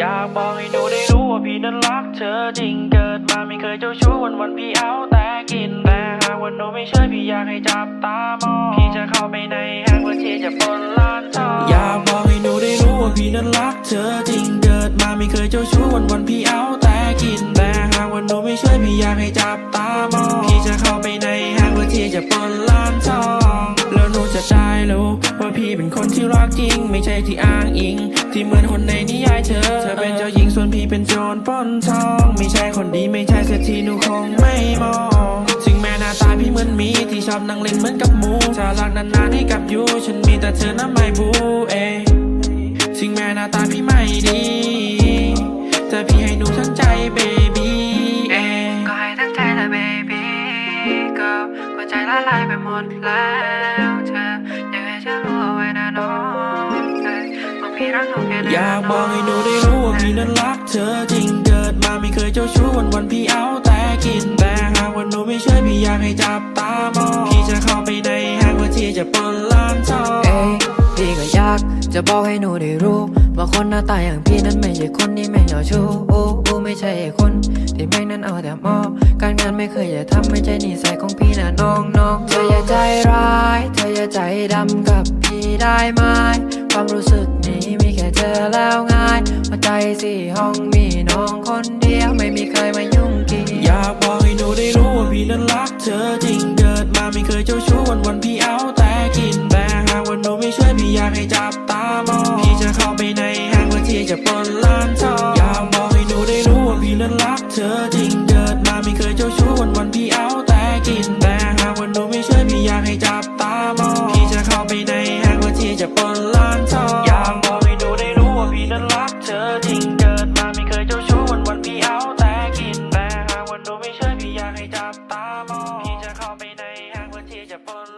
อยากบอกให้หนูได้รู้ว่าพี่นั้นรักเธอจริงเกิดมาไม่เคยเจ้าชู้วันวันพี่เอาแต่กินแต่หากวันโนไม่เชื่อพี่อยากให้จับตามองพี่จะเข้าไปในห้างเพื่อที่จะปล้นร้านทองอยากบอกให้หนูได้รู้ว่าพี่นั้นรักเธอจริงเกิดมาไม่เคยเจ้าชู้วันวันพี่เอาแต่กินแต่หากวันโนไม่เชื่อพี่อยากให้จับตามองพี่จะเข้าไปในห้างเพื่อที่จะปล้นร้านทองแล้วหนูจะได้รู้ว่าพี่เป็นคนที่รักจริง ไม่ใช่ที่อ้างอิง ที่เหมือนคนในนิยาย เธอ เธอเป็นเจ้าหญิงส่วนพี่เป็นโจรปล้นทอง ไม่ใช่คนดีไม่ใช่เศรษฐีหนูคงไม่มองถึงแม้หน้าตาพี่เหมือนมีที่ชอบนั่งเล่นเหมือนกับหมูถ้ารักนานๆให้กับยูฉันมีแต่เธอนะไม่บูเอถึงแม้หน้าตาพี่ไม่ดีแต่พี่ให้หนูทั้งใจเบบี้เอก็ให้ทั้งใจและ baby ก็ก็ใจละลายไปหมดแล้วเธออยากให้ฉันรู้เอาไว้ รักหนูแค่ไหนอยากบอกให้หนูได้รู้ว่าพี่นั้นรักเธอจริงเกิดมาไม่เคยเจ้าชู้วันวันๆพี่เอาแต่กินแต่หากวันหนูไม่เชื่อพี่อยากให้จับตามองพี่จะเข้าไปในห้างเพื่อที่จะปล้นร้านทองเอ้ยพี่ก็อยากจะบอกให้หนูได้รู้ว่าคนหน้าตาอย่างพี่นั้นไม่ใช่คนที่แม่งเอาชู้โอ้โอ้ไม่ใช่คนที่แม่งนั้นเอาแต่มอบการงานไม่เคยจะทำไม่ใช่นิสัยของพี่นะน้องน้องเธออย่าใจร้าย เธออย่าใจดำกับพี่ได้ไหมความรู้สึก ใจสี่ห้องมีน้องคนเดียวไม่มีใครมายุ่งเกี่ยวอยากบอกให้หนูได้รู้ว่าพี่นั้นรักเธอจริงเกิดมาไม่เคยเจ้าชู้วันวันๆพี่เอาแต่กินแต่หากวันหนูไม่ช่วยพี่อยากให้จับ Japón.